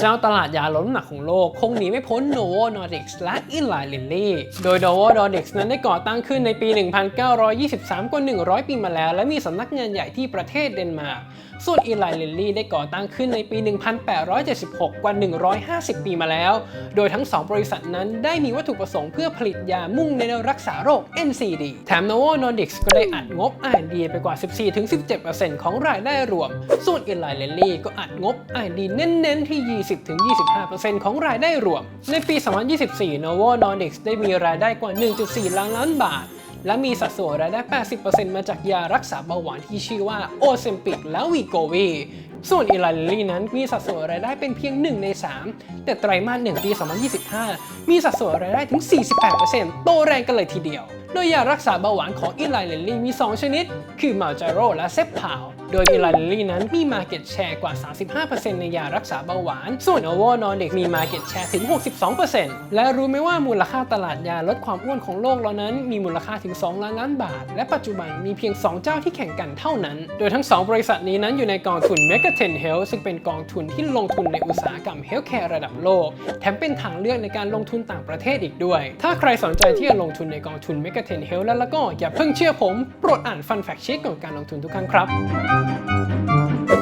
เจ้าตลาดยาลดน้ำหนักของโลก คงหนีไม่พ้นโนโว Nordisk และ Eli Lilly โดยโนโว Nordisk นั้นได้ก่อตั้งขึ้นในปี 1923 กว่า 100 ปีมาแล้ว และมีสำนักงานใหญ่ที่ประเทศเดนมาร์ก ส่วน Eli Lilly ได้ก่อตั้งขึ้นในปี 1876 กว่า 150 ปีมาแล้ว โดยทั้ง 2 บริษัทนั้นได้มีวัตถุประสงค์เพื่อผลิตยามุ่งในรักษาโรค NCD แถม Novo Nordisk ก็ได้อัดงบ R&D ไปกว่า 14-17%ของรายได้รวม ส่วน Eli Lilly ก็อัดงบ R&D เน้นๆที่ 20-25%ของรายได้รวม ในปี 2024 Novo Nordisk ได้มีรายได้กว่า 1.4 ล้านล้านบาท และมีสัดส่วนรายได้ 80%มาจากยารักษาเบาหวานที่ชื่อว่าโอเซมปิกและวีโกวี ส่วนอิลาลิลี่นั้นมีสัดส่วนรายได้เป็นเพียง 1 ใน 3 แต่ไตรมาส 1 ปี 2025 มีสัดส่วนรายได้ถึง 48%โตแรงกันเลยทีเดียว โดยยารักษาเบาหวานของอีไลาลิลี่มี 2 ชนิด คือมาจาโรและเซปพาวโดยอีไลาลิลี่นั้นมี Market Share กว่า 35%ในยารักษาเบาหวาน ส่วน Novo Nordisk มี Market Share ถึง 62%และรู้ไหมว่ามูลค่าตลาดยาลดความอ้วนของโลกเรานั้น มีมูลค่าถึง 2 ล้านล้านบาท และปัจจุบันมีเพียง 2 เจ้าที่แข่งกันเท่านั้น โดยทั้ง 2 บริษัทนี้นั้นอยู่ในกองทุน Megaten Health ซึ่งเป็นกองทุนที่ลงทุนในอุตสาหกรรม Healthcare ระดับโลก แถมเป็นทางเลือกในการลงทุนต่างประเทศอีกด้วย ถ้าใครสนใจที่จะลงทุนในกองทุน Megaten ระเทนเฮลแล้วแล้วก็อย่าเพิ่งเชื่อผม โปรดอ่านฟันแฟกชีตก่อนการลงทุนทุกครั้งครับ